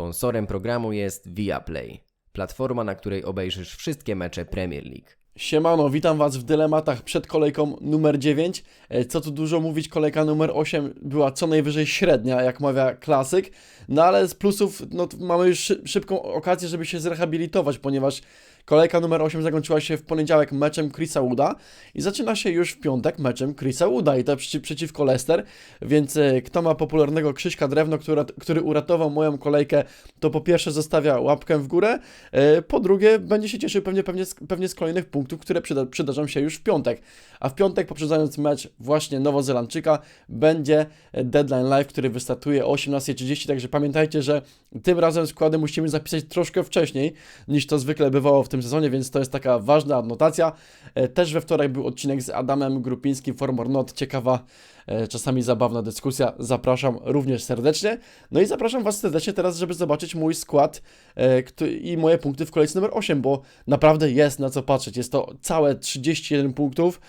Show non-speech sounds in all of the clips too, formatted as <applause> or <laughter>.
Sponsorem programu jest Viaplay, platforma, na której obejrzysz wszystkie mecze Premier League. Siemano, witam Was w dylematach przed kolejką numer 9. E, Co tu dużo mówić, kolejka numer 8 była co najwyżej średnia, jak mawia klasyk. No ale z plusów no, mamy już szy- szybką okazję, żeby się zrehabilitować, ponieważ kolejka numer 8 zakończyła się w poniedziałek meczem Chrisa Wooda i zaczyna się już w piątek meczem Chrisa Wooda i to przeci- przeciwko Leicester. Więc e, kto ma popularnego Krzyśka Drewno, który, który uratował moją kolejkę, to po pierwsze zostawia łapkę w górę, e, po drugie będzie się cieszył pewnie, pewnie, pewnie z kolejnych punktów, które przyda, przydarzą się już w piątek. A w piątek, poprzedzając mecz właśnie Nowozelandczyka, będzie Deadline Live, który wystartuje o 18.30, także pamiętajcie, że tym razem składy musimy zapisać troszkę wcześniej, niż to zwykle bywało w tym sezonie, więc to jest taka ważna adnotacja. E, Też we wtorek był odcinek z Adamem Grupińskim, Form or Not, ciekawa, e, czasami zabawna dyskusja. Zapraszam również serdecznie. No i zapraszam Was serdecznie teraz, żeby zobaczyć mój skład e, i moje punkty w kolejce numer 8, bo naprawdę jest na co patrzeć. Jest to całe 31 punktów.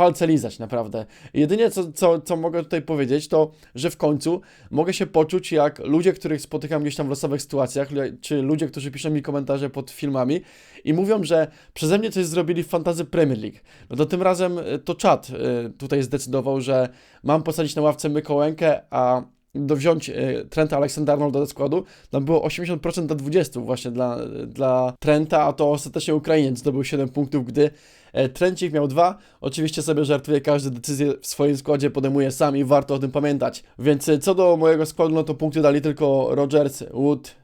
Palce lizać, naprawdę. Jedynie co, co, co mogę tutaj powiedzieć, to że w końcu mogę się poczuć jak ludzie, których spotykam gdzieś tam w losowych sytuacjach, czy ludzie, którzy piszą mi komentarze pod filmami i mówią, że przeze mnie coś zrobili w Fantazy Premier League. No to tym razem e, to czat e, tutaj zdecydował, że mam posadzić na ławce Mykołękę, a do wziąć e, Trenta Aleksandarnolda do składu, tam było 80% do 20 właśnie dla, dla Trenta, a to ostatecznie Ukrainiec zdobył 7 punktów, gdy e, Trencik miał 2. Oczywiście sobie żartuję, każdy decyzję w swoim składzie podejmuje sam i warto o tym pamiętać. Więc e, co do mojego składu, no to punkty dali tylko Rogers, Wood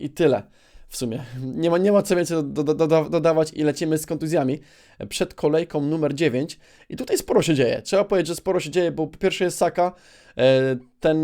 i tyle. W sumie. Nie ma, nie ma co więcej do, do, do, dodawać i lecimy z kontuzjami przed kolejką numer 9. I tutaj sporo się dzieje. Trzeba powiedzieć, że sporo się dzieje, bo po pierwsze jest Saka. E, Ten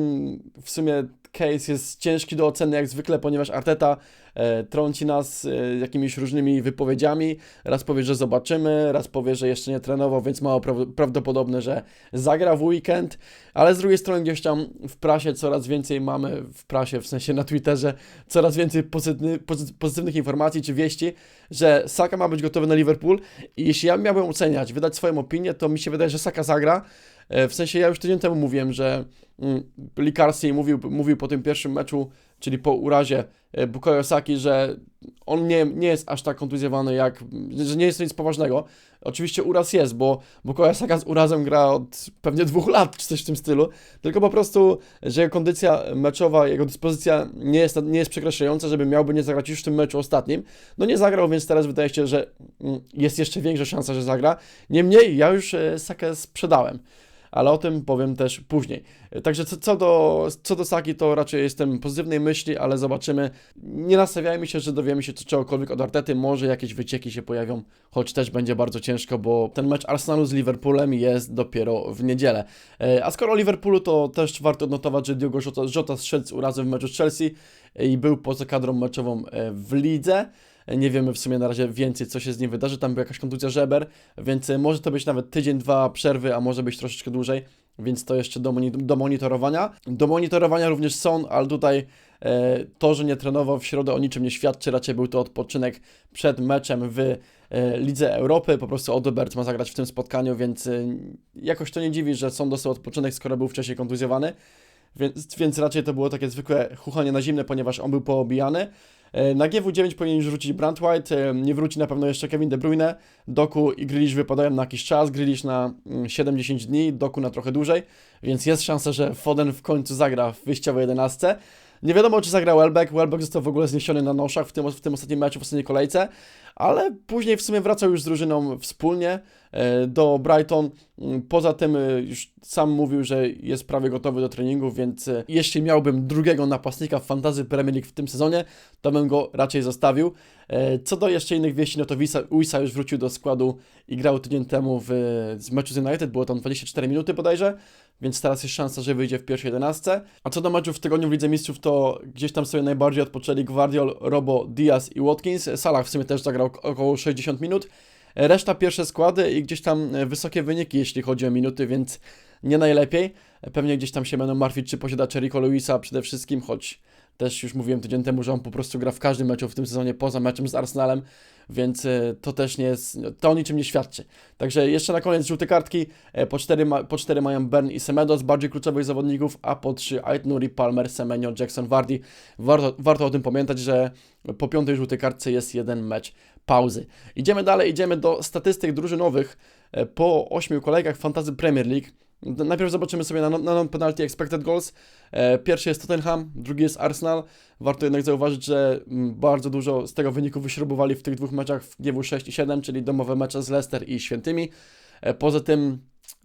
w sumie case jest ciężki do oceny jak zwykle, ponieważ Arteta e, trąci nas e, jakimiś różnymi wypowiedziami. Raz powie, że zobaczymy, raz powie, że jeszcze nie trenował, więc mało pra- prawdopodobne, że zagra w weekend. Ale z drugiej strony gdzieś tam w prasie coraz więcej mamy, w prasie, w sensie na Twitterze, coraz więcej pozytywny, pozy- pozytywnych informacji czy wieści, że Saka ma być gotowy na Liverpool i jeśli ja miałbym oceniać, wydać swoją opinię, to mi się wydaje, że Saka zagra. E, W sensie ja już tydzień temu mówiłem, że mm, Carsey mówił, mówił po tym pierwszym meczu, czyli po urazie e, Bukayo Saki, że on nie, nie jest aż tak kontuzjowany jak, że nie jest to nic poważnego. Oczywiście uraz jest, bo Bukayo Saka z urazem gra od pewnie dwóch lat, czy coś w tym stylu, tylko po prostu, że jego kondycja meczowa, jego dyspozycja nie jest, nie jest przekreślająca, żeby miałby nie zagrać już w tym meczu ostatnim. No nie zagrał, więc teraz wydaje się, że mm, jest jeszcze większa szansa, że zagra. Niemniej ja już e, Sakę sprzedałem ale o tym powiem też później. Także co, co, do, co do Saki, to raczej jestem pozytywnej myśli, ale zobaczymy. Nie nastawiajmy się, że dowiemy się czegokolwiek od Artety, może jakieś wycieki się pojawią, choć też będzie bardzo ciężko, bo ten mecz Arsenalu z Liverpoolem jest dopiero w niedzielę. E, A skoro o Liverpoolu, to też warto odnotować, że Diogo Jota, Jota z urazem w meczu z Chelsea i był poza kadrą meczową e, w lidze. Nie wiemy w sumie na razie więcej, co się z nim wydarzy. Tam była jakaś kontuzja żeber, więc e, może to być nawet tydzień, dwa przerwy, a może być troszeczkę dłużej, więc to jeszcze do, moni- do monitorowania. Do monitorowania również są, ale tutaj e, to, że nie trenował w środę o niczym nie świadczy, raczej był to odpoczynek przed meczem w e, Lidze Europy. Po prostu Odobert ma zagrać w tym spotkaniu, więc e, jakoś to nie dziwi, że są dostał odpoczynek, skoro był wcześniej kontuzjowany. Więc, więc raczej to było takie zwykłe chuchanie na zimne, ponieważ on był poobijany. E, Na GW9 powinien już wrócić Brand White, e, nie wróci na pewno jeszcze Kevin De Bruyne, Doku i Grealish wypadają na jakiś czas, Grealish na mm, 7-10 dni, Doku na trochę dłużej, więc jest szansa, że Foden w końcu zagra w wyjściowej 11. Nie wiadomo, czy zagra Welbeck, Welbeck został w ogóle zniesiony na noszach w tym, w tym ostatnim meczu, w ostatniej kolejce, ale później w sumie wracał już z drużyną wspólnie e, do Brighton. Mm, Poza tym e, już sam mówił, że jest prawie gotowy do treningu, więc e, jeśli miałbym drugiego napastnika w Fantasy Premier League w tym sezonie, to bym go raczej zostawił. Co do jeszcze innych wieści, no to Wisa, już wrócił do składu i grał tydzień temu w, z meczu z United, było tam 24 minuty bodajże, więc teraz jest szansa, że wyjdzie w pierwszej 11. A co do meczów w tygodniu w Lidze Mistrzów, to gdzieś tam sobie najbardziej odpoczęli Guardiol, Robo, Diaz i Watkins. Salah w sumie też zagrał około 60 minut. Reszta pierwsze składy i gdzieś tam e, wysokie wyniki, jeśli chodzi o minuty, więc nie najlepiej. Pewnie gdzieś tam się będą martwić, czy posiada Rico Luisa przede wszystkim, choć Też już mówiłem tydzień temu, że on po prostu gra w każdym meczu w tym sezonie poza meczem z Arsenalem, więc e, to też nie jest, to o niczym nie świadczy. Także jeszcze na koniec żółte kartki, e, po cztery, po cztery mają Bern i Semedo z bardziej kluczowych zawodników, a po trzy Ait Nuri, Palmer, Semenyo, Jackson, Vardy. Warto, warto o tym pamiętać, że po piątej żółtej kartce jest jeden mecz pauzy. Idziemy dalej, idziemy do statystyk drużynowych e, po ośmiu kolejkach Fantasy Premier League. Najpierw zobaczymy sobie na, na non-penalty expected goals. E, Pierwszy jest Tottenham, drugi jest Arsenal. Warto jednak zauważyć, że mm, bardzo dużo z tego wyniku wyśrubowali w tych dwóch meczach w GW 6 i 7, czyli domowe mecze z Leicester i Świętymi. E, Poza tym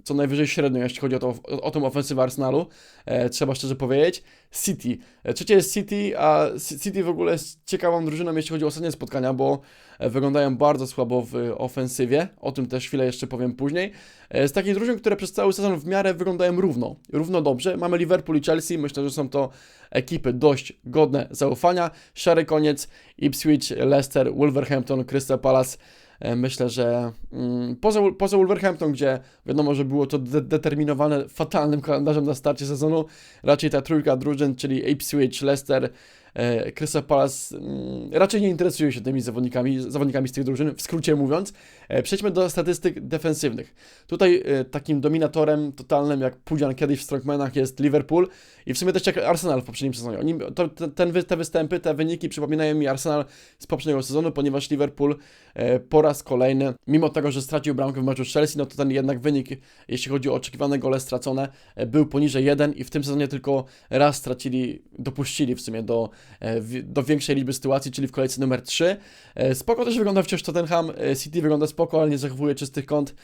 co najwyżej średnio, jeśli chodzi o, to, o, o tą ofensywę Arsenalu, e, trzeba szczerze powiedzieć. City. E, trzecie jest City, a City w ogóle jest ciekawą drużyną, jeśli chodzi o ostatnie spotkania, bo e, wyglądają bardzo słabo w ofensywie. O tym też chwilę jeszcze powiem później. E, z takich drużyn, które przez cały sezon w miarę wyglądają równo, równo dobrze. Mamy Liverpool i Chelsea. Myślę, że są to ekipy dość godne zaufania. Szary koniec, Ipswich, Leicester, Wolverhampton, Crystal Palace. E, Myślę, że mm, poza, poza Wolverhampton, gdzie wiadomo, że było to de determinowane fatalnym kalendarzem na starcie sezonu, raczej ta trójka drużyn, czyli Ipswich, Leicester, e, Crystal Palace, mm, raczej nie interesują się tymi zawodnikami, zawodnikami z tych drużyn, w skrócie mówiąc. E, Przejdźmy do statystyk defensywnych. Tutaj e, takim dominatorem totalnym, jak Pudzian kiedyś w Strongmanach, jest Liverpool i w sumie też jak Arsenal w poprzednim sezonie. Oni, to, te, ten, te występy, te wyniki przypominają mi Arsenal z poprzedniego sezonu, ponieważ Liverpool e, po raz kolejny, mimo tego, że stracił bramkę w meczu z Chelsea, no to ten jednak wynik, jeśli chodzi o oczekiwane gole stracone, był poniżej 1 i w tym sezonie tylko raz stracili, dopuścili w sumie do, do większej liczby sytuacji, czyli w kolejce numer 3. E, Spoko też wygląda wciąż Tottenham, City wygląda spoko, ale nie zachowuje czystych kąt.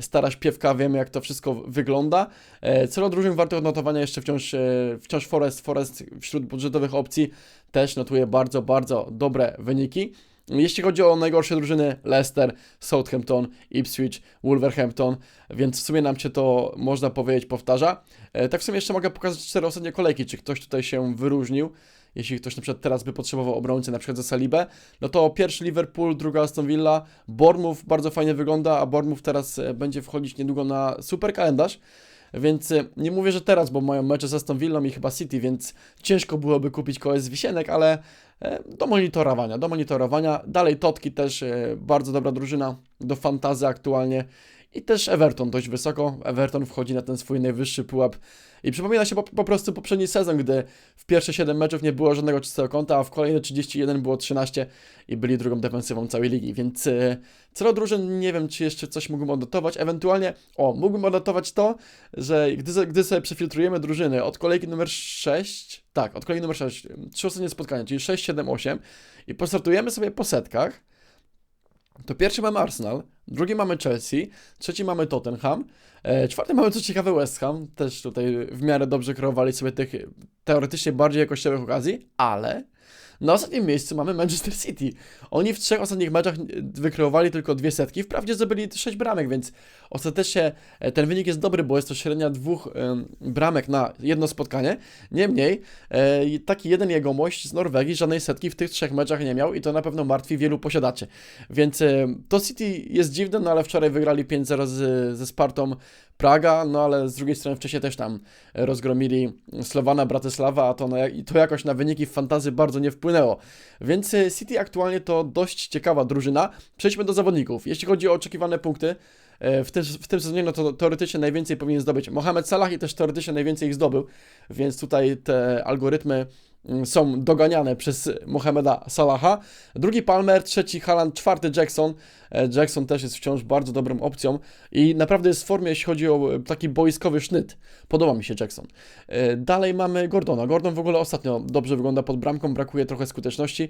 Stara śpiewka, wiemy jak to wszystko wygląda. E, Co do drużyn warto odnotowania jeszcze wciąż, e, wciąż Forest, Forest wśród budżetowych opcji też notuje bardzo, bardzo dobre wyniki. Jeśli chodzi o najgorsze drużyny, Leicester, Southampton, Ipswich, Wolverhampton, więc w sumie nam się to, można powiedzieć, powtarza. E, Tak w sumie jeszcze mogę pokazać cztery ostatnie kolejki, czy ktoś tutaj się wyróżnił. Jeśli ktoś na przykład teraz by potrzebował obrońcy, na przykład za Salibę, no to pierwszy Liverpool, druga Aston Villa, Bournemouth bardzo fajnie wygląda, a Bournemouth teraz e, będzie wchodzić niedługo na super kalendarz. Więc e, nie mówię, że teraz, bo mają mecze z Aston Villą i chyba City, więc ciężko byłoby kupić kogoś z Wisienek, ale e, do monitorowania, do monitorowania. Dalej Totki też bardzo dobra drużyna do fantazy aktualnie. I też Everton dość wysoko. Everton wchodzi na ten swój najwyższy pułap. I przypomina się po, po prostu poprzedni sezon, gdy w pierwsze 7 meczów nie było żadnego czystego kąta, a w kolejne 31 było 13 i byli drugą defensywą całej ligi. Więc e, co drużyn, nie wiem, czy jeszcze coś mógłbym odnotować. Ewentualnie, o, mógłbym odnotować to, że gdy, gdy sobie przefiltrujemy drużyny od kolejki numer 6, tak, od kolejki numer 6, trzy ostatnie spotkania, czyli 6, 7, 8 i postartujemy sobie po setkach, to pierwszy mamy Arsenal, drugi mamy Chelsea, trzeci mamy Tottenham, czwarty mamy co ciekawe West Ham, też tutaj w miarę dobrze kreowali sobie tych teoretycznie bardziej jakościowych okazji, ale na ostatnim miejscu mamy Manchester City. Oni w trzech ostatnich meczach wykreowali tylko dwie setki, wprawdzie zdobyli sześć bramek, więc ostatecznie e, ten wynik jest dobry, bo jest to średnia dwóch bramek na jedno spotkanie. Niemniej, e, taki jeden jegomość z Norwegii żadnej setki w tych trzech meczach nie miał i to na pewno martwi wielu posiadaczy. Więc e, to City jest dziwne, no ale wczoraj wygrali 5-0 z, ze Spartą Praga, no ale z drugiej strony wcześniej też tam rozgromili Slowana Bratysława, a to, na, to jakoś na wyniki w fantazy bardzo nie wpłynęło. Więc e, City aktualnie to dość ciekawa drużyna. Przejdźmy do zawodników. Jeśli chodzi o oczekiwane punkty, e, w tym, w tym sezonie no to teoretycznie najwięcej powinien zdobyć Mohamed Salah i też teoretycznie najwięcej ich zdobył, więc tutaj te algorytmy mm, są doganiane przez Mohameda Salaha. Drugi Palmer, trzeci Haaland, czwarty Jackson. E, Jackson też jest wciąż bardzo dobrą opcją i naprawdę jest w formie, jeśli chodzi o e, taki boiskowy sznyt. Podoba mi się Jackson. E, Dalej mamy Gordona. Gordon w ogóle ostatnio dobrze wygląda pod bramką, brakuje trochę skuteczności.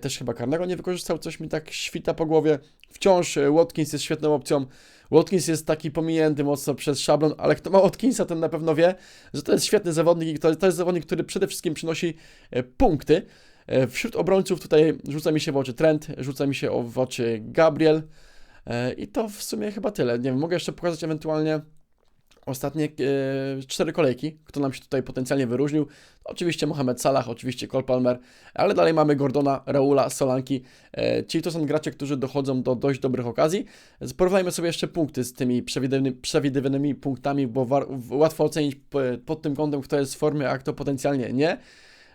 Też chyba karnego nie wykorzystał, coś mi tak świta po głowie. Wciąż Watkins jest świetną opcją. Watkins jest taki pominięty mocno przez szablon, ale kto ma Watkinsa, ten na pewno wie, że to jest świetny zawodnik i to, to jest zawodnik, który przede wszystkim przynosi punkty. E, Wśród obrońców tutaj rzuca mi się w oczy Trent, rzuca mi się w oczy Gabriel e, i to w sumie chyba tyle. Nie wiem, mogę jeszcze pokazać ewentualnie ostatnie e, cztery kolejki, kto nam się tutaj potencjalnie wyróżnił. Oczywiście Mohamed Salah, oczywiście Cole Palmer, ale dalej mamy Gordona, Raula, Solanki. Czyli to są gracze, którzy dochodzą do dość dobrych okazji. Porównajmy sobie jeszcze punkty z tymi przewidywanymi, przewidywanymi punktami, bo łatwo ocenić pod tym kątem, kto jest w formie, a kto potencjalnie nie.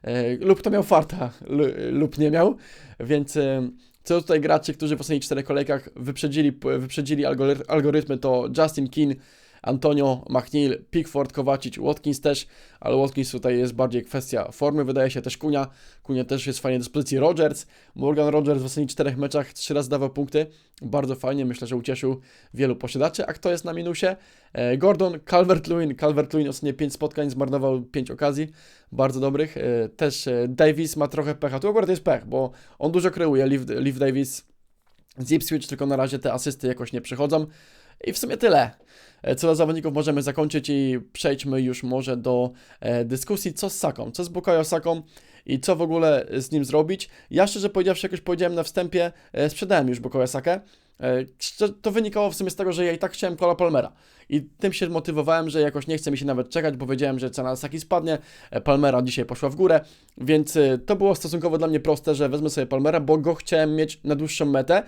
E, lub to miał farta, lu- lub nie miał, więc e, co tutaj gracze, którzy w ostatnich czterech kolejkach wyprzedzili, wyprzedzili algory- algorytmy to Justin Keane, Antonio, McNeil, Pickford, Kowacic, Watkins też, ale Watkins tutaj jest bardziej kwestia formy, wydaje się też Kunia, Kunia też jest w fajnej dyspozycji, Rogers, Morgan Rogers w ostatnich czterech meczach trzy razy dawał punkty, bardzo fajnie, myślę, że ucieszył wielu posiadaczy, a kto jest na minusie? E, Gordon, Calvert-Lewin, Calvert-Lewin ostatnie 5 spotkań, zmarnował 5 okazji, bardzo dobrych, e, też e, Davis ma trochę pecha, tu akurat jest pech, bo on dużo kreuje, Liv, Liv Davis z Ipswich, tylko na razie te asysty jakoś nie przychodzą. I w sumie tyle. E, Co do zawodników możemy zakończyć i przejdźmy już może do e, dyskusji, co z Saką, co z Bukayo Saką i co w ogóle z nim zrobić. Ja szczerze powiedziawszy, jak już powiedziałem na wstępie, e, sprzedałem już Bukayo Sakę. To wynikało w sumie z tego, że ja i tak chciałem Cola Palmera i tym się motywowałem, że jakoś nie chce mi się nawet czekać, bo wiedziałem, że cena Saki spadnie, Palmera dzisiaj poszła w górę, więc to było stosunkowo dla mnie proste, że wezmę sobie Palmera, bo go chciałem mieć na dłuższą metę.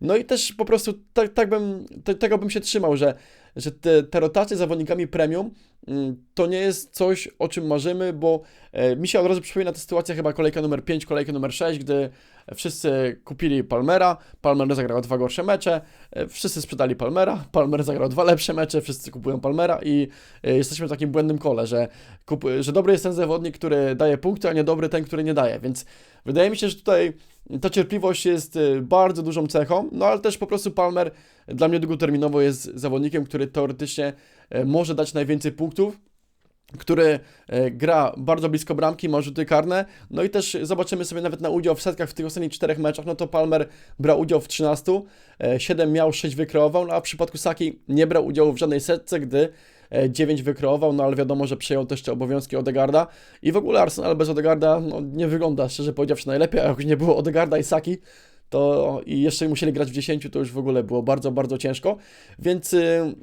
No i też po prostu tak, tak bym, te, tego bym się trzymał, że, że te, te rotacje zawodnikami premium mm, to nie jest coś, o czym marzymy, bo e, mi się od razu przypomina ta sytuacja chyba kolejka numer 5, kolejka numer 6, gdy wszyscy kupili Palmera, Palmer zagrał dwa gorsze mecze, e, wszyscy sprzedali Palmera, Palmer zagrał dwa lepsze mecze, wszyscy kupują Palmera i e, jesteśmy w takim błędnym kole, że, że dobry jest ten zawodnik, który daje punkty, a niedobry ten, który nie daje, więc wydaje mi się, że tutaj ta cierpliwość jest e, bardzo dużą cechą, no ale też po prostu Palmer dla mnie długoterminowo jest zawodnikiem, który teoretycznie e, może dać najwięcej punktów, który e, gra bardzo blisko bramki, ma rzuty karne, no i też zobaczymy sobie nawet na udział w setkach w tych ostatnich czterech meczach, no to Palmer brał udział w 13, 7 miał, 6 wykreował, no a w przypadku Saki nie brał udziału w żadnej setce, gdy 9 wykreował, no ale wiadomo, że przejął też te obowiązki Odegarda. I w ogóle Arsenal bez Odegarda no, nie wygląda, szczerze powiedziawszy, najlepiej, a jak już nie było Odegarda i Saki, to i jeszcze musieli grać w 10, to już w ogóle było bardzo, bardzo ciężko. Więc y,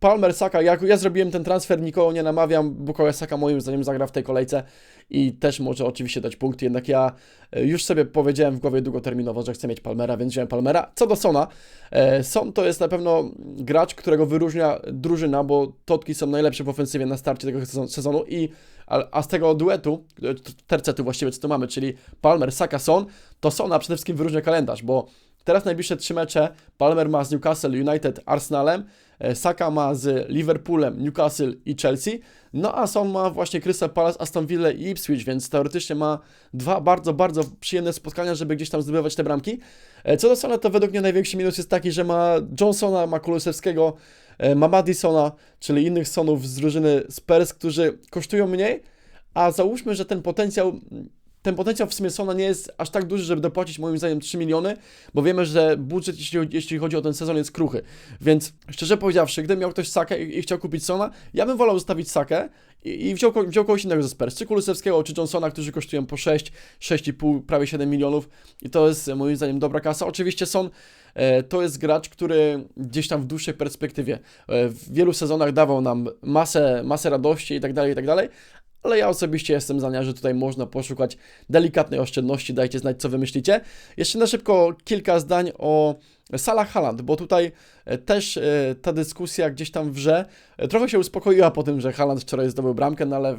Palmer Saka, jak ja zrobiłem ten transfer, nikogo nie namawiam, Bukayo Saka moim zdaniem zagra w tej kolejce i też może oczywiście dać punkty, jednak ja y, już sobie powiedziałem w głowie długoterminowo, że chcę mieć Palmera, więc wziąłem Palmera. Co do Sona, e, Son to jest na pewno gracz, którego wyróżnia drużyna, bo Totki są najlepsze w ofensywie na starcie tego sezon- sezonu i a, a z tego duetu, e, tercetu właściwie, co tu mamy, czyli Palmer, Saka, Son, to Sona przede wszystkim wyróżnia kalendarz, bo teraz najbliższe trzy mecze Palmer ma z Newcastle United, Arsenalem, e, Saka ma z Liverpoolem, Newcastle i Chelsea, no a Son ma właśnie Crystal Palace, Aston Villa i Ipswich, więc teoretycznie ma dwa bardzo, bardzo przyjemne spotkania, żeby gdzieś tam zdobywać te bramki. E, Co do Sona, to według mnie największy minus jest taki, że ma Johnsona, ma Kulusewskiego, e, ma Madisona, czyli innych Sonów z drużyny Spurs, którzy kosztują mniej, a załóżmy, że ten potencjał, ten potencjał w sumie Sona nie jest aż tak duży, żeby dopłacić moim zdaniem 3 miliony, bo wiemy, że budżet, jeśli, jeśli chodzi o ten sezon, jest kruchy. Więc szczerze powiedziawszy, gdyby miał ktoś Sakę i, i chciał kupić Sona, ja bym wolał zostawić Sakę i, i wziął, wziął kogoś innego ze Spurs, czy Kulusewskiego, czy Johnsona, którzy kosztują po 6, 6,5, prawie 7 milionów i to jest moim zdaniem dobra kasa. Oczywiście Son e, to jest gracz, który gdzieś tam w dłuższej perspektywie e, w wielu sezonach dawał nam masę, masę radości i tak dalej, i tak dalej, ale ja osobiście jestem zdania, że tutaj można poszukać delikatnej oszczędności, dajcie znać, co wy myślicie. Jeszcze na szybko kilka zdań o Salah Haaland, bo tutaj e, też e, ta dyskusja gdzieś tam wrze. E, Trochę się uspokoiła po tym, że Haaland wczoraj zdobył bramkę, no ale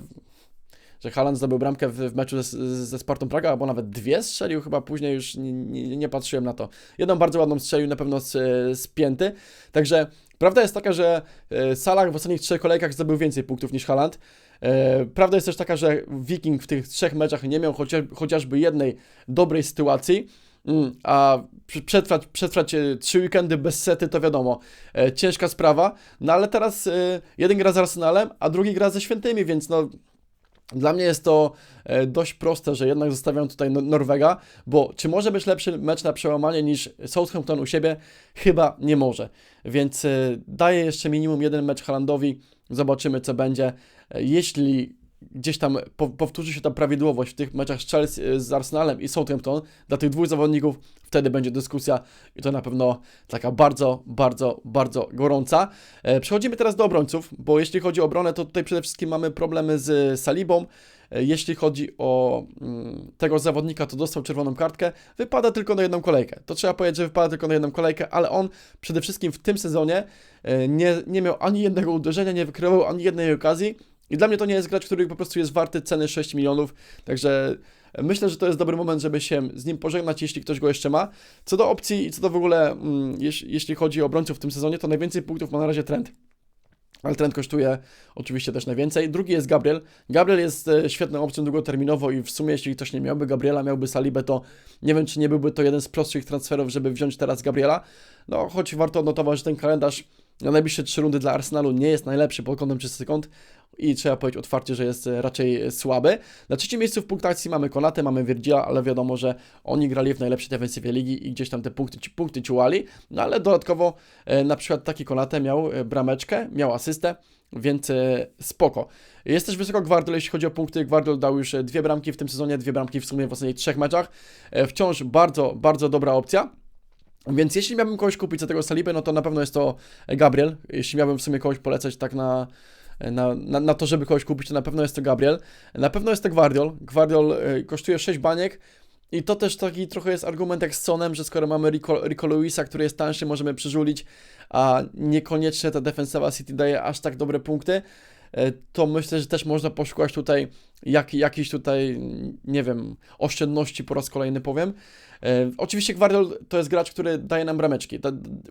że Haaland zdobył bramkę w, meczu ze, ze Spartą Praga, albo nawet dwie strzelił, chyba później już nie, nie, nie patrzyłem na to. Jedną bardzo ładną strzelił, na pewno z, z pięty. Także prawda jest taka, że Salah w ostatnich trzech kolejkach zdobył więcej punktów niż Haaland. E, Prawda jest też taka, że Viking w tych trzech meczach nie miał chociaż, chociażby jednej dobrej sytuacji. Mm, A przetrwać, przetrwać e, trzy weekendy bez sety to wiadomo, e, ciężka sprawa. No ale teraz jeden gra z Arsenalem, a drugi gra ze Świętymi, więc no dla mnie jest to dość proste, że jednak zostawiam tutaj No- Norwega, bo czy może być lepszy mecz na przełamanie niż Southampton u siebie? Chyba nie może. Więc daję jeszcze minimum jeden mecz Haalandowi, zobaczymy co będzie. Jeśli gdzieś tam po, powtórzy się ta prawidłowość w tych meczach z Chelsea, e, z Arsenalem i Southampton dla tych dwóch zawodników, wtedy będzie dyskusja i to na pewno taka bardzo, bardzo, bardzo gorąca. E, Przechodzimy teraz do obrońców, bo jeśli chodzi o obronę, to tutaj przede wszystkim mamy problemy z Salibą. E, Jeśli chodzi o mm, tego zawodnika, to dostał czerwoną kartkę, wypada tylko na jedną kolejkę. To trzeba powiedzieć, że wypada tylko na jedną kolejkę, ale on przede wszystkim w tym sezonie nie, nie miał ani jednego uderzenia, nie wykrywał ani jednej okazji I dla mnie to nie jest gracz, który po prostu jest warty ceny 6 milionów, także myślę, że to jest dobry moment, żeby się z nim pożegnać, jeśli ktoś go jeszcze ma. Co do opcji i co do w ogóle, mm, jeś, jeśli chodzi o obrońców w tym sezonie, to najwięcej punktów ma na razie Trent. Ale Trent kosztuje oczywiście też najwięcej. Drugi jest Gabriel. Gabriel jest e, świetną opcją długoterminowo i w sumie jeśli ktoś nie miałby Gabriela, miałby Salibę, to nie wiem, czy nie byłby to jeden z prostszych transferów, żeby wziąć teraz Gabriela. No, choć warto odnotować, że ten kalendarz na najbliższe trzy rundy dla Arsenalu nie jest najlepszy pod kątem czystych sekund i trzeba powiedzieć otwarcie, że jest e, raczej e, słaby. Na trzecim miejscu w punktacji mamy Konatę, mamy Virgila, ale wiadomo, że oni grali w najlepszej defensywie ligi i gdzieś tam te punkty, punkty ciułali, no ale dodatkowo e, na przykład taki Konatę miał brameczkę, miał asystę, więc spoko. Jest też wysoko Gwardol, jeśli chodzi o punkty. Gwardol dał już dwie bramki w tym sezonie, dwie bramki w sumie w ostatnich trzech meczach. Wciąż bardzo, bardzo dobra opcja. Więc jeśli miałbym kogoś kupić za tego Salibę, no to na pewno jest to Gabriel. Jeśli miałbym w sumie kogoś polecać tak na, na, na, na to, żeby kogoś kupić, to na pewno jest to Gabriel. Na pewno jest to Gwardiol. Gwardiol e, kosztuje 6 baniek. I to też taki trochę jest argument jak z Sonem, że skoro mamy Rico, Rico Lewisa, który jest tańszy, możemy przyżulić, a niekoniecznie ta defensywa City daje aż tak dobre punkty, e, to myślę, że też można poszukać tutaj jak, jakiejś tutaj, nie wiem, oszczędności po raz kolejny powiem. E, oczywiście Gwardiol to jest gracz, który daje nam brameczki.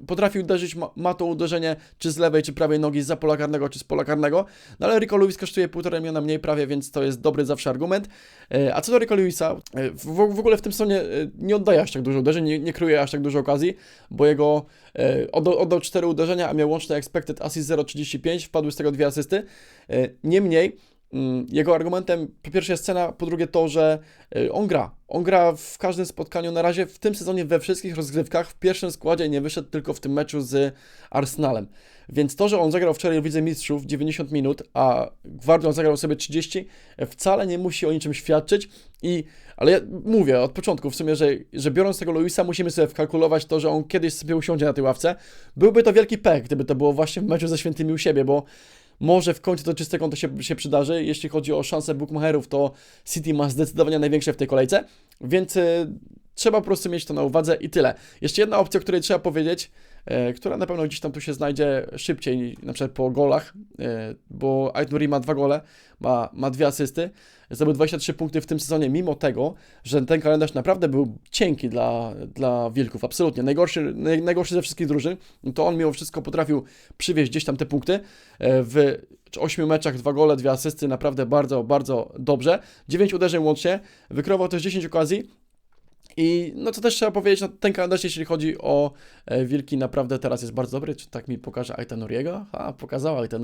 Potrafi uderzyć, ma, ma to uderzenie czy z lewej, czy prawej nogi, z pola czy z pola karnego, no ale Rico Lewis kosztuje 1,5 miliona mniej prawie, więc to jest dobry zawsze argument. E, a co do Rico Lewisa, e, w, w ogóle w tym sezonie e, nie oddaje aż tak dużo uderzeń, nie, nie aż tak dużo okazji, bo jego e, oddał, oddał 4 uderzenia, a miał łączne expected assist 0,35, wpadły z tego dwie asysty. E, Niemniej, jego argumentem po pierwsze jest cena, po drugie to, że e, on gra. On gra w każdym spotkaniu na razie, w tym sezonie we wszystkich rozgrywkach, w pierwszym składzie nie wyszedł tylko w tym meczu z Arsenalem. Więc to, że on zagrał wczoraj w Lidze Mistrzów 90 minut, a Gwardiol zagrał sobie 30, e, wcale nie musi o niczym świadczyć i ale ja mówię od początku w sumie, że, że biorąc tego Luisa musimy sobie wkalkulować to, że on kiedyś sobie usiądzie na tej ławce. Byłby to wielki pech, gdyby to było właśnie w meczu ze świętymi u siebie, bo może w końcu to czyste konto się, się przydarzy. Jeśli chodzi o szanse bookmacherów, to City ma zdecydowanie największe w tej kolejce, więc y, trzeba po prostu mieć to na uwadze i tyle. Jeszcze jedna opcja, o której trzeba powiedzieć, która na pewno gdzieś tam tu się znajdzie szybciej, na przykład po golach, e, bo Ait Nuri ma dwa gole, ma, ma dwie asysty, zdobył 23 punkty w tym sezonie, mimo tego, że ten kalendarz naprawdę był cienki dla, dla Wilków, absolutnie. Najgorszy, naj, najgorszy ze wszystkich drużyn, to on mimo wszystko potrafił przywieźć gdzieś tam te punkty. E, W 8 meczach, dwa gole, dwie asysty, naprawdę bardzo, bardzo dobrze. 9 uderzeń łącznie, wykrował też 10 okazji, i no co też trzeba powiedzieć, no, ten kalendarz, jeśli chodzi o e, Wilki, naprawdę teraz jest bardzo dobry. Czy tak mi pokaże Aita Nuriego? A, pokazała Aita.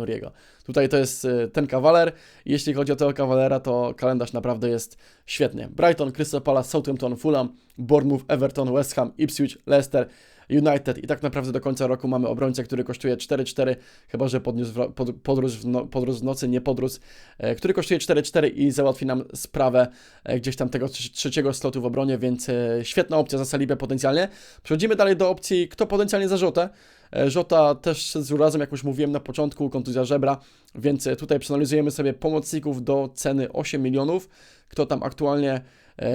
Tutaj to jest e, ten kawaler. Jeśli chodzi o tego kawalera, to kalendarz naprawdę jest świetny. Brighton, Crystal Palace, Southampton, Fulham, Bournemouth, Everton, West Ham, Ipswich, Leicester, United i tak naprawdę do końca roku mamy obrońcę, który kosztuje 4-4, chyba że podniósł pod, podróż, w no, podróż w nocy, nie podróż, e, który kosztuje 4-4 i załatwi nam sprawę e, gdzieś tam tego trze- trzeciego slotu w obronie, więc e, świetna opcja za Salibę potencjalnie. Przechodzimy dalej do opcji, kto potencjalnie za Żotę. E, Żota też z urazem, jak już mówiłem na początku, kontuzja żebra, więc e, tutaj przeanalizujemy sobie pomocników do ceny 8 milionów. Kto tam aktualnie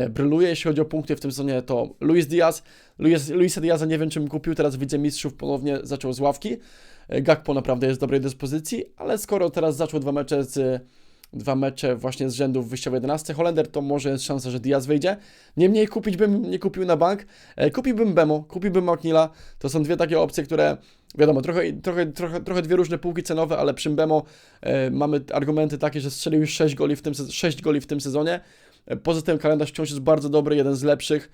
bryluje, jeśli chodzi o punkty w tym sezonie, to Luis Diaz. Luis, Luisa Diaza nie wiem, czym kupił, teraz widzę mistrzów ponownie zaczął z ławki. E, Gakpo naprawdę jest w dobrej dyspozycji, ale skoro teraz zaczął dwa mecze z dwa mecze właśnie z rzędu w wyjściowej 11 Holender, to może jest szansa, że Diaz wyjdzie. Niemniej kupić bym nie kupił na bank. E, Kupiłbym Bemo, kupiłbym McNeila. To są dwie takie opcje, które wiadomo, trochę, trochę, trochę, trochę dwie różne półki cenowe, ale przy Bemo e, mamy argumenty takie, że strzelił już 6 goli w tym, se- 6 goli w tym sezonie. Poza tym kalendarz wciąż jest bardzo dobry, jeden z lepszych.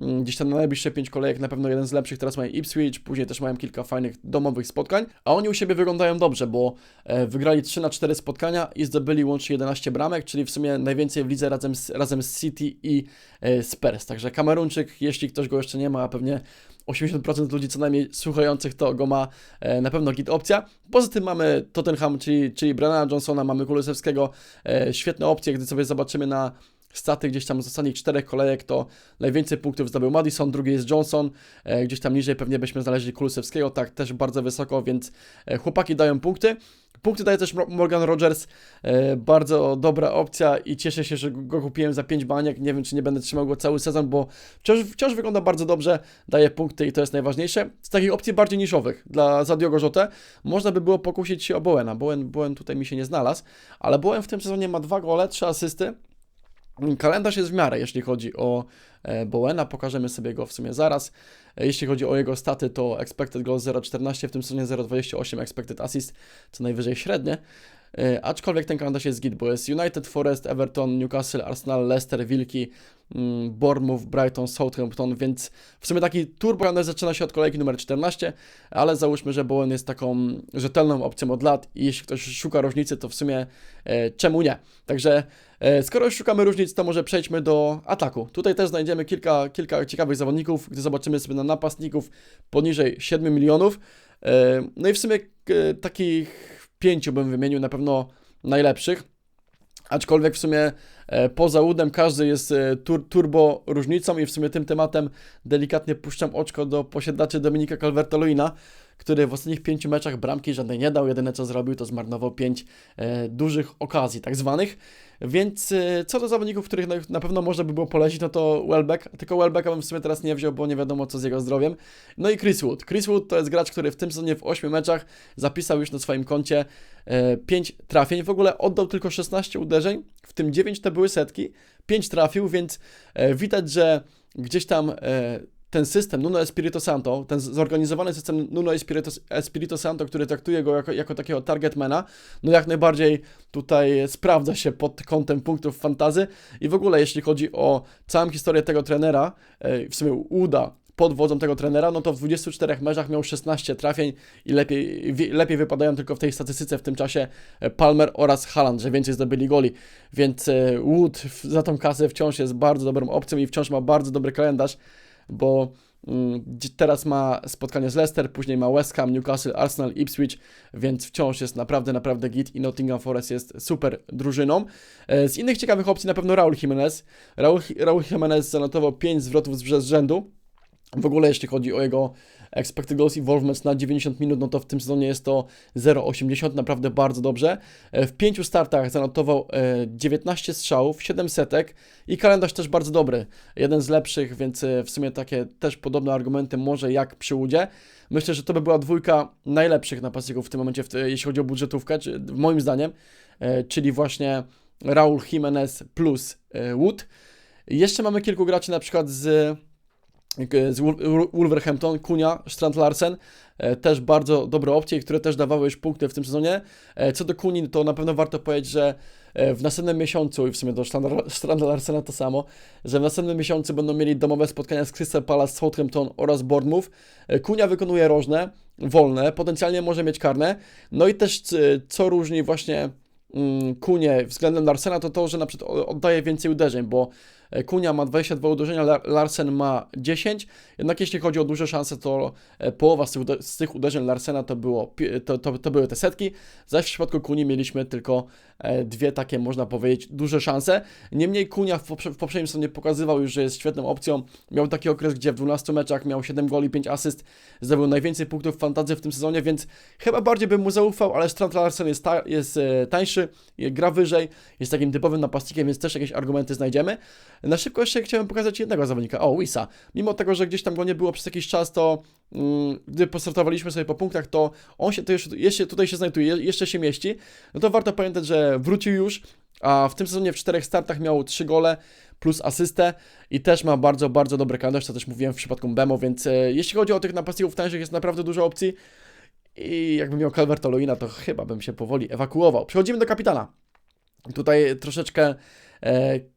Mm, Gdzieś tam na najbliższe 5 kolejek na pewno jeden z lepszych. Teraz mają Ipswich, później też mają kilka fajnych domowych spotkań. A oni u siebie wyglądają dobrze, bo e, wygrali 3 na 4 spotkania i zdobyli łącznie 11 bramek, czyli w sumie najwięcej w lidze razem z, razem z City i e, Spurs. Także Kamerunczyk, jeśli ktoś go jeszcze nie ma, a pewnie 80% ludzi co najmniej słuchających to go ma e, na pewno git opcja. Poza tym mamy Tottenham, czyli, czyli Brana Johnsona, mamy Kulusewskiego, świetne opcje, gdy sobie zobaczymy na staty gdzieś tam z ostatnich czterech kolejek, to najwięcej punktów zdobył Madison, drugi jest Johnson, e, gdzieś tam niżej pewnie byśmy znaleźli Kulusewskiego, tak też bardzo wysoko, więc e, chłopaki dają punkty. Punkty daje też Mo- Morgan Rogers, e, bardzo dobra opcja i cieszę się, że go kupiłem za 5 baniek. Nie wiem, czy nie będę trzymał go cały sezon, bo wciąż, wciąż wygląda bardzo dobrze, daje punkty i to jest najważniejsze. Z takich opcji bardziej niszowych dla Zadiogo Jotę można by było pokusić się o Bowena. Bowen, Bowen tutaj mi się nie znalazł, ale Bowen w tym sezonie ma dwa gole, trzy asysty. Kalendarz jest w miarę, jeśli chodzi o e, Bowena. Pokażemy sobie go w sumie zaraz. E, Jeśli chodzi o jego staty, to expected goals 0,14, w tym sezonie 0,28 expected assist, co najwyżej średnie. E, Aczkolwiek ten kalendarz jest git, bo jest United, Forest, Everton, Newcastle, Arsenal, Leicester, Wilki, mm, Bournemouth, Brighton, Southampton, więc w sumie taki turbo kalendarz zaczyna się od kolejki numer 14, ale załóżmy, że Bowen jest taką rzetelną opcją od lat i jeśli ktoś szuka różnicy, to w sumie e, czemu nie? Także skoro już szukamy różnic, to może przejdźmy do ataku. Tutaj też znajdziemy kilka, kilka ciekawych zawodników, gdy zobaczymy sobie na napastników poniżej 7 milionów. E, no i w sumie e, takich pięciu bym wymienił na pewno najlepszych. Aczkolwiek w sumie e, poza Udem każdy jest e, tur, turbo różnicą i w sumie tym tematem delikatnie puszczam oczko do posiadaczy Dominika Calvertoluina, który w ostatnich pięciu meczach bramki żadnej nie dał. Jedyne co zrobił to zmarnował pięć e, dużych okazji tak zwanych. Więc e, co do zawodników, których na, na pewno można by było polecić, no to Welbeck. Tylko Welbecka bym w sumie teraz nie wziął, bo nie wiadomo co z jego zdrowiem. No i Chris Wood. Chris Wood to jest gracz, który w tym sezonie w 8 meczach zapisał już na swoim koncie e, 5 trafień. W ogóle oddał tylko 16 uderzeń, w tym 9 to były setki. 5 trafił, więc e, widać, że gdzieś tam e, ten system Nuno Espirito Santo, ten zorganizowany system Nuno Espirito, Espirito Santo, który traktuje go jako, jako takiego targetmana, no jak najbardziej tutaj sprawdza się pod kątem punktów fantazy. I w ogóle jeśli chodzi o całą historię tego trenera, e, w sumie uda pod wodzą tego trenera, no to w 24 meczach miał 16 trafień i lepiej, lepiej wypadają tylko w tej statystyce w tym czasie e, Palmer oraz Haaland, że więcej zdobyli goli, więc e, Wood za tą kasę wciąż jest bardzo dobrą opcją i wciąż ma bardzo dobry kalendarz, bo mm, teraz ma spotkanie z Leicester, później ma West Ham, Newcastle, Arsenal, Ipswich, więc wciąż jest naprawdę, naprawdę git i Nottingham Forest jest super drużyną. E, Z innych ciekawych opcji na pewno Raul Jimenez. Raul, Raul Jimenez zanotował 5 zwrotów z rzędu. W ogóle jeśli chodzi o jego expected goals involvement na 90 minut, no to w tym sezonie jest to 0,80, naprawdę bardzo dobrze. E, W pięciu startach zanotował e, 19 strzałów, 7 setek i kalendarz też bardzo dobry. Jeden z lepszych, więc e, w sumie takie też podobne argumenty może jak przy Łudzie. Myślę, że to by była dwójka najlepszych napastników w tym momencie, jeśli chodzi o budżetówkę, moim zdaniem, e, czyli właśnie Raul Jimenez plus e, Wood. Jeszcze mamy kilku graczy na przykład z z Wol- Wolverhampton, Kunia, Strand Larsen, e, też bardzo dobre opcje, które też dawały już punkty w tym sezonie. E, Co do Kuni, to na pewno warto powiedzieć, że e, w następnym miesiącu, i w sumie do Strand- Larsena to samo, że w następnym miesiącu będą mieli domowe spotkania z Crystal Palace, Southampton oraz Bournemouth. Kunia wykonuje rożne, wolne, potencjalnie może mieć karne. No i też co różni właśnie mm, Kunie względem Larsena, to to, że na przykład oddaje więcej uderzeń, bo Kunia ma 22 uderzenia, Lar- Larsen ma 10, jednak jeśli chodzi o duże szanse, to e, połowa z tych, z tych uderzeń Larsena to, było, to, to, to były te setki, zaś w przypadku Kuni mieliśmy tylko e, dwie takie, można powiedzieć, duże szanse. Niemniej Kunia w, poprze- w poprzednim sezonie pokazywał już, że jest świetną opcją. Miał taki okres, gdzie w 12 meczach miał 7 goli, 5 asyst, zdobył najwięcej punktów w fantazji w tym sezonie, więc chyba bardziej bym mu zaufał, ale Strand Larsen jest, ta, jest e, tańszy, e, gra wyżej, jest takim typowym napastnikiem, więc też jakieś argumenty znajdziemy. Na szybko jeszcze chciałem pokazać jednego zawodnika, o, Wisa. Mimo tego, że gdzieś tam go nie było przez jakiś czas, to mm, gdy postartowaliśmy sobie po punktach, to on się to jeszcze, jeszcze tutaj się znajduje, jeszcze się mieści, no to warto pamiętać, że wrócił już, a w tym sezonie w czterech startach miał 3 gole plus asystę i też ma bardzo, bardzo dobry kalendarz, co też mówiłem w przypadku Bemo, więc e, jeśli chodzi o tych napastników tańszych, jest naprawdę dużo opcji i jakbym miał Calvert Luina, to chyba bym się powoli ewakuował. Przechodzimy do kapitana. Tutaj troszeczkę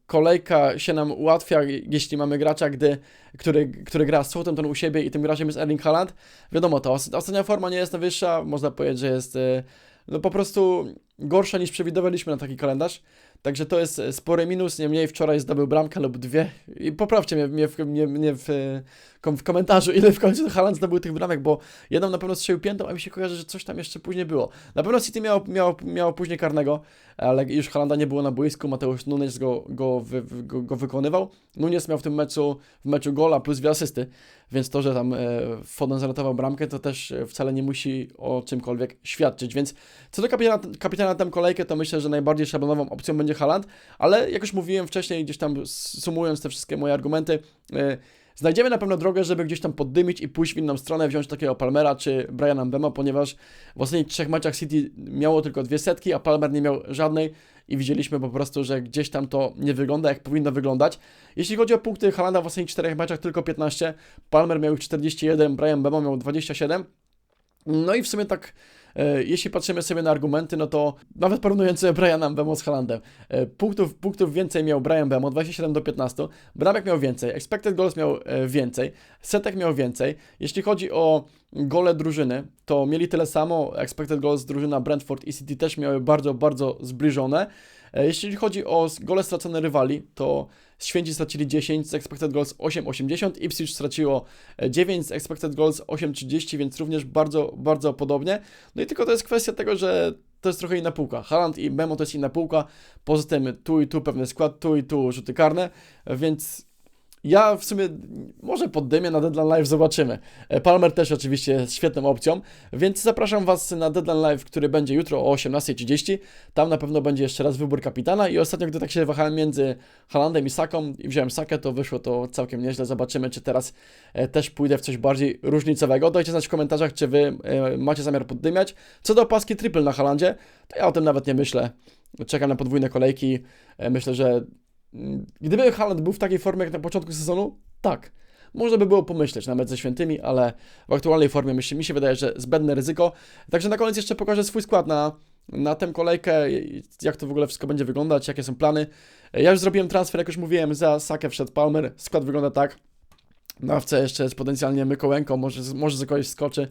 kolejka się nam ułatwia, jeśli mamy gracza, gdy, który, który gra z Southampton u siebie i tym graczem jest Erling Haaland. Wiadomo, ta os- ostatnia forma nie jest najwyższa, można powiedzieć, że jest e, no po prostu gorsza niż przewidywaliśmy na taki kalendarz. Także to jest e, spory minus, niemniej wczoraj zdobył bramkę lub dwie i poprawcie mnie, mnie, w, mnie, mnie w e, w komentarzu, <laughs> ile w końcu Haaland zdobył tych bramek, bo jedną na pewno strzelił piętą, a mi się kojarzy, że coś tam jeszcze później było. Na pewno City miało, miało, miało później karnego, ale już Halanda nie było na boisku, Mateusz Nunes go, go, go, go wykonywał. Nunes miał w tym meczu, w meczu gola plus dwie asysty, więc to, że tam e, Foden zanotował bramkę, to też e, wcale nie musi o czymkolwiek świadczyć, więc co do kapitana, kapitana tam kolejkę, to myślę, że najbardziej szablonową opcją będzie Haaland, ale jak już mówiłem wcześniej, gdzieś tam sumując te wszystkie moje argumenty, e, znajdziemy na pewno drogę, żeby gdzieś tam poddymić i pójść w inną stronę, wziąć takiego Palmera czy Briana Mbema, ponieważ w ostatnich trzech meczach City miało tylko dwie setki, a Palmer nie miał żadnej i widzieliśmy po prostu, że gdzieś tam to nie wygląda jak powinno wyglądać. Jeśli chodzi o punkty Halanda w ostatnich czterech meczach tylko 15, Palmer miał ich 41, Brian Mbema miał 27. No i w sumie tak, jeśli patrzymy sobie na argumenty, no to nawet porównując Briana Bemo z Halandem, e, punktów, punktów więcej miał Brian Bemo, 27 do 15, bramek miał więcej, expected goals miał e, więcej, setek miał więcej. Jeśli chodzi o gole drużyny, to mieli tyle samo, expected goals drużyna Brentford i City też miały bardzo, bardzo zbliżone. E, Jeśli chodzi o gole stracone rywali, to Święci stracili 10 z expected goals 8,80, Ipswich straciło e, 9 z expected goals 8,30, więc również bardzo, bardzo podobnie. No i tylko to jest kwestia tego, że to jest trochę inna półka. Haaland i Memo to jest inna półka, poza tym tu i tu pewny skład, tu i tu rzuty karne, e, więc ja w sumie może poddymię na Deadline Live, zobaczymy. E, Palmer też oczywiście jest świetną opcją, więc zapraszam Was na Deadline Live, który będzie jutro o 18.30. Tam na pewno będzie jeszcze raz wybór kapitana i ostatnio, gdy tak się wahałem między Halandem i Saką i wziąłem Sakę, to wyszło to całkiem nieźle. Zobaczymy, czy teraz e, też pójdę w coś bardziej różnicowego. Dajcie znać w komentarzach, czy Wy e, macie zamiar poddymiać. Co do opaski triple na Halandzie, to ja o tym nawet nie myślę. Czekam na podwójne kolejki. Myślę, że gdyby Haaland był w takiej formie jak na początku sezonu, tak. Można by było pomyśleć nawet ze świętymi, ale w aktualnej formie myślę, mi się wydaje, że zbędne ryzyko. Także na koniec jeszcze pokażę swój skład na, na tę kolejkę, jak to w ogóle wszystko będzie wyglądać, jakie są plany. Ja już zrobiłem transfer, jak już mówiłem, za Sakę wszedł Palmer. Skład wygląda tak. Na ławce jeszcze jest potencjalnie Mykołęko, może, może za kogoś skoczy.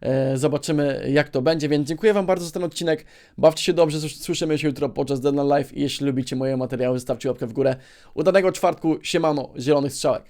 E, Zobaczymy, jak to będzie, więc dziękuję Wam bardzo za ten odcinek. Bawcie się dobrze, słys- słyszymy się jutro podczas Deadline Live i jeśli lubicie moje materiały, zostawcie łapkę w górę. Udanego czwartku, siemano, zielonych strzałek.